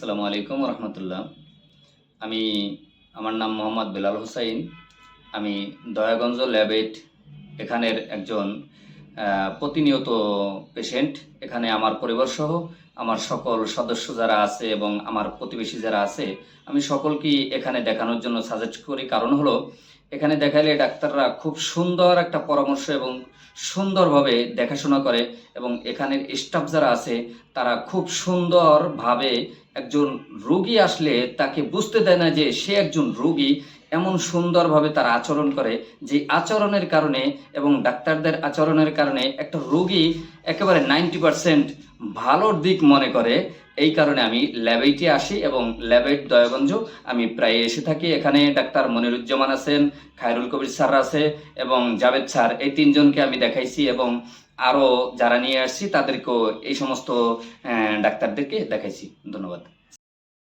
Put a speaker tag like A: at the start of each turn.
A: আসসালামু আলাইকুম রহমতুল্লাহ আমি, আমার নাম মোহাম্মদ বেলাল হোসাইন। আমি দয়াগঞ্জ ল্যাবেট এখানের একজন প্রতিনিয়ত পেশেন্ট। এখানে আমার পরিবার সহ আমার সকল সদস্য যারা আছে এবং আমার প্রতিবেশী যারা আছে, আমি সকলকেই এখানে দেখানোর জন্য সাজেস্ট করি। কারণ হলো এখানে দেখালে ডাক্তাররা খুব সুন্দর একটা পরামর্শ এবং সুন্দরভাবে দেখাশোনা করে এবং এখানের স্টাফ যারা আছে, তারা খুব সুন্দরভাবে একজন রোগী আসলে তাকে বুঝতে দেয় না যে সে একজন রোগী। এমন সুন্দরভাবে তারা আচরণ করে যে আচরণের কারণে এবং ডাক্তারদের আচরণের কারণে একটা রোগী একেবারে নাইনটি পারসেন্ট ভালোর দিক মনে করে। এই কারণে আমি ল্যাবেইটে আসি এবং ল্যাবেইট দয়াগঞ্জ। আমি প্রায় এসে থাকি এখানে। ডাক্তার মনিরুজ্জামান আছেন, খায়রুল কবির স্যার আছে এবং জাভেদ স্যার। এই তিনজনকে আমি দেখাইছি এবং আরও যারা নিয়ে আসছি তাদেরকেও এই সমস্ত ডাক্তারদেরকে দেখাইছি। ধন্যবাদ।